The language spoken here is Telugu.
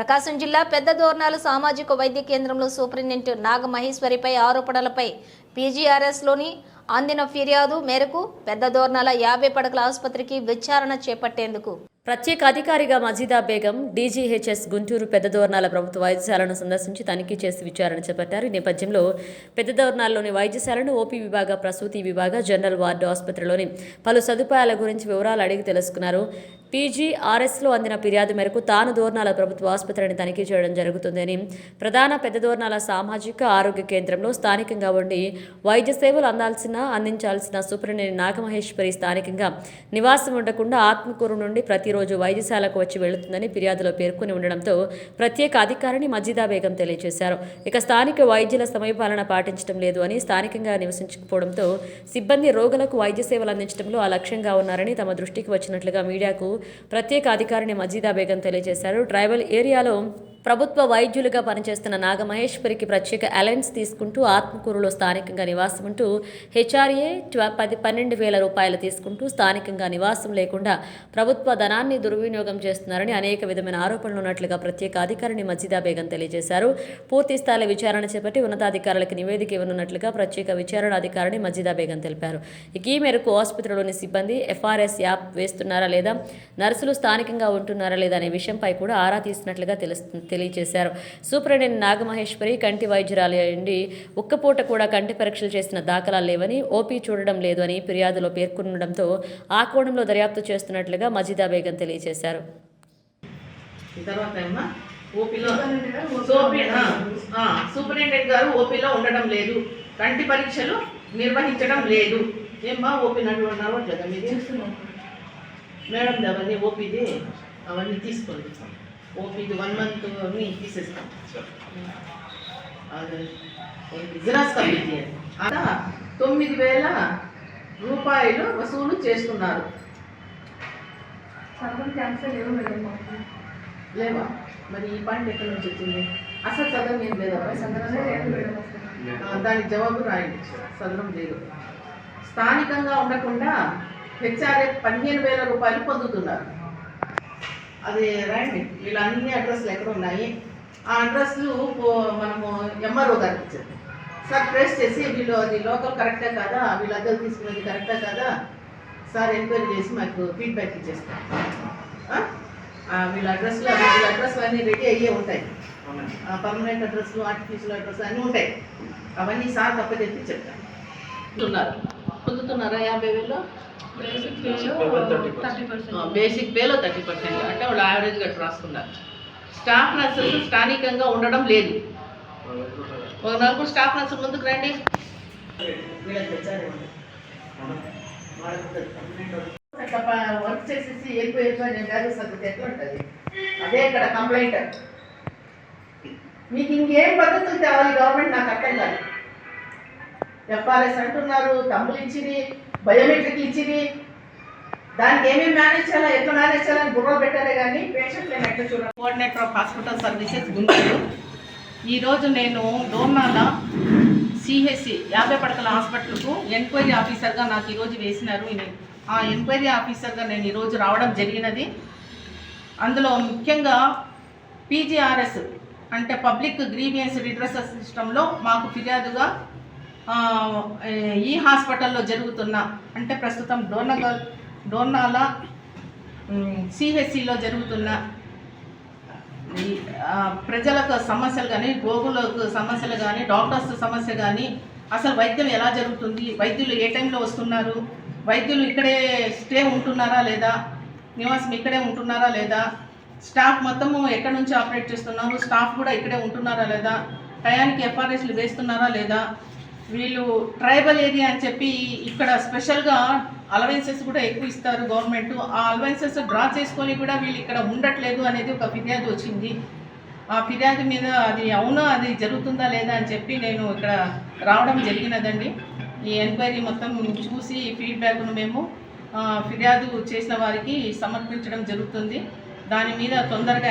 ప్రకాశం జిల్లా పెద్ద దోర్నాలు సామాజిక వైద్య కేంద్రంలో సూపరింటెండెంట్ నాగమహేశ్వరిపై ఆరోపణలపై పీజీఆర్ఎస్లోని అందిన ఫిర్యాదు మేరకు పెద్ద దోర్నాల యాభై పడకల ఆసుపత్రికి విచారణ చేపట్టేందుకు ప్రత్యేక అధికారిగా మజీదా బేగం డీజీహెచ్ఎస్ గుంటూరు పెద్దదోర్నాల ప్రభుత్వ వైద్యశాలను సందర్శించి తనిఖీ చేసి విచారణ చేపట్టారు. ఈ నేపథ్యంలో పెద్దదోర్నాల్లోని వైద్యశాలను ఓపీ విభాగ ప్రసూతి విభాగ జనరల్ వార్డు ఆసుపత్రిలోని పలు సదుపాయాల గురించి వివరాలు అడిగి తెలుసుకున్నారు. పీజీఆర్ఎస్లో అందిన ఫిర్యాదు మేరకు తాను దోర్నాల ప్రభుత్వ ఆసుపత్రిని తనిఖీ చేయడం జరుగుతుందని ప్రధాన పెద్దదోర్నాల సామాజిక ఆరోగ్య కేంద్రంలో స్థానికంగా ఉండి వైద్య సేవలు అందాల్సిన అందించాల్సిన సూపరింటెండెంట్ నాగమహేశ్వరి స్థానికంగా నివాసం ఉండకుండా ఆత్మకూరు నుండి ప్రతిరోజు రోజు వైద్యశాలకు వచ్చి వెళుతుందని ఫిర్యాదులో పేర్కొని ఉండడంతో ప్రత్యేక అధికారిని మజీదా బేగం తెలియజేశారు. ఇక స్థానిక వైద్యుల సమయపాలన పాటించడం లేదు అని స్థానికంగా నివసించకపోవడంతో సిబ్బంది రోగులకు వైద్య సేవలు అందించడంలో ఆ లక్ష్యంగా ఉన్నారని తమ దృష్టికి వచ్చినట్లుగా మీడియాకు ప్రత్యేక అధికారిని మజీదా బేగం తెలియజేశారు. ట్రైబల్ ఏరియాలో ప్రభుత్వ వైద్యులుగా పనిచేస్తున్న నాగమహేశ్వరికి ప్రత్యేక అలయన్స్ తీసుకుంటూ ఆత్మకూరులో స్థానికంగా నివాసం ఉంటూ హెచ్ఆర్ఏ పది పన్నెండు వేల రూపాయలు తీసుకుంటూ స్థానికంగా నివాసం లేకుండా ప్రభుత్వ ధనాన్ని దుర్వినియోగం చేస్తున్నారని అనేక విధమైన ఆరోపణలు ఉన్నట్లుగా ప్రత్యేక అధికారిని మజీదా బేగం తెలియజేశారు. పూర్తి స్థాయి విచారణ చేపట్టి ఉన్నతాధికారులకు నివేదిక ఇవ్వనున్నట్లుగా ప్రత్యేక విచారణ అధికారిని మజీదా బేగం తెలిపారు. ఇక ఈ మేరకు ఆసుపత్రిలోని సిబ్బంది ఎఫ్ఆర్ఎస్ యాప్ వేస్తున్నారా లేదా నర్సులు స్థానికంగా ఉంటున్నారా లేదా అనే విషయంపై కూడా ఆరా తీసినట్లుగా తెలుస్తుంది తెలియజేశారు. సూపరింటెండెంట్ నాగమహేశ్వరి కంటి వైద్యురాలి నుండి ఒక్కపూట కూడా కంటి పరీక్షలు చేసిన దాఖలాలు లేవని ఓపీ చూడడం లేదు అని ఫిర్యాదులో పేర్కొనడంతో ఆ కోణంలో దర్యాప్తు చేస్తున్నట్లుగా మజీదా బేగం తెలియజేశారు. తర్వాత ఏమన్నా ఓపీలో సోపీ ఆ, ఆ, సూపరింటెండెంట్ గారు ఓపీలో ఉండడం లేదు. కంటి పరీక్షలు నిర్వహించడం లేదు. ఏమ్మా ఓపీ నడవట్లేదా మేడం అవన్నీ ఓపీది అవన్నీ తీసుకోండి. ఓపీది వన్ మంత్ అన్ని తీసేస్తాం. అది బిజినెస్ కమిటీ అలా తొమ్మిది వేల రూపాయలు వసూలు చేస్తున్నారు. లేవు? మరి ఈ పాయింట్ ఎక్కడి నుంచి వచ్చింది? అసలు చదవం ఏం లేదా? దానికి జవాబు రాయండి. చదవం లేదు. స్థానికంగా ఉండకుండా హెచ్ఆర్ఏ పదిహేను వేల రూపాయలు పొందుతున్నారు. అది రాయండి వీళ్ళ అన్ని అడ్రస్లు ఎక్కడ ఉన్నాయి? ఆ అడ్రస్లు మనము ఎంఆర్ఓ గారికి ఇచ్చారు సార్ ట్రేస్ చేసి వీళ్ళు అది లోకల్ కరెక్టే కాదా? వీళ్ళు అద్దెలు తీసుకునేది కరెక్టే కాదా? సార్ ఎంక్వైరీ చేసి మాకు ఫీడ్బ్యాక్ ఇచ్చేస్తాం వీళ్ళ అడ్రస్లో వీళ్ళ అడ్రస్లు అన్నీ రెడీ అయ్యే ఉంటాయి. పర్మనెంట్ అడ్రస్లు ఆర్టిఫిషియల్ అడ్రస్ అన్నీ ఉంటాయి. అవన్నీ సార్ తప్ప చెప్పి చెప్తాను. పొందుతున్నారు పొందుతున్నారా యాభై వేలు? బేసిక్ పేలో థర్టీ పర్సెంట్ అంటే వాళ్ళు యావరేజ్గా రాసుకున్నారు స్టాఫ్ నర్సెస్ స్థానికంగా ఉండడం లేదు. ఒక నలుగురు స్టాఫ్ నర్సులు ముందుకు రండి. వర్క్ చేసేసి నేను ఎట్లా ఉంటుంది. అదే ఇక్కడ కంప్లైంట్ మీకు ఇంకేం పద్ధతులు తేవాలి? గవర్నమెంట్ నాకు అర్థం కాదు. ఎఫ్ఆర్ఎస్ అంటున్నారు తమ్ములు ఇచ్చిరి బయోమెట్రిక్ ఇచ్చిరి దానికి ఏమేమి మేనేజ్ చేయాలా ఎట్లా మేనేజ్ చేయాలని బుర్రలు పెట్టారే కానీ పేషెంట్ నేను ఎట్లా చూడాలి? Coordinator of hospital services Guntur. ఈరోజు నేను డోర్నాల సిహెచ్సి యాభై పడకల హాస్పిటల్కు ఎంక్వైరీ ఆఫీసర్గా నాకు ఈరోజు వేసినారు ఆ ఎంక్వైరీ ఆఫీసర్గా నేను ఈరోజు రావడం జరిగినది. అందులో ముఖ్యంగా పీజీఆర్ఎస్ అంటే పబ్లిక్ గ్రీవియన్స్ రిడ్రెస్ సిస్టంలో మాకు ఫిర్యాదుగా ఈ హాస్పిటల్లో జరుగుతున్న అంటే ప్రస్తుతం డోర్నగల్ డోర్నాల సిహెచ్సిలో జరుగుతున్న ప్రజలకు సమస్యలు కానీ గోగులకు సమస్యలు కానీ డాక్టర్స్ సమస్య కానీ అసలు వైద్యం ఎలా జరుగుతుంది? వైద్యులు ఏ టైంలో వస్తున్నారు? వైద్యులు ఇక్కడే స్టే ఉంటున్నారా లేదా? నివాసం ఇక్కడే ఉంటున్నారా లేదా? స్టాఫ్ మొత్తము ఎక్కడి నుంచి ఆపరేట్ చేస్తున్నారు? స్టాఫ్ కూడా ఇక్కడే ఉంటున్నారా లేదా? టయానికి ఎఫ్ఆర్ఎస్లు వేస్తున్నారా లేదా? వీళ్ళు ట్రైబల్ ఏరియా అని చెప్పి ఇక్కడ స్పెషల్గా అలవెన్సెస్ కూడా ఎక్కువ ఇస్తారు గవర్నమెంట్. ఆ అలవెన్సెస్ డ్రా చేసుకొని కూడా వీళ్ళు ఇక్కడ ఉండట్లేదు అనేది ఒక ఫిర్యాదు వచ్చింది. ఆ ఫిర్యాదు మీద అది అవునా అది జరుగుతుందా లేదా అని చెప్పి నేను ఇక్కడ రావడం జరిగినదండి. ఈ ఎంక్వైరీ మొత్తం చూసి ఫీడ్బ్యాక్ను మేము ఫిర్యాదు చేసిన వారికి సమర్పించడం జరుగుతుంది. దాని మీద తొందరగా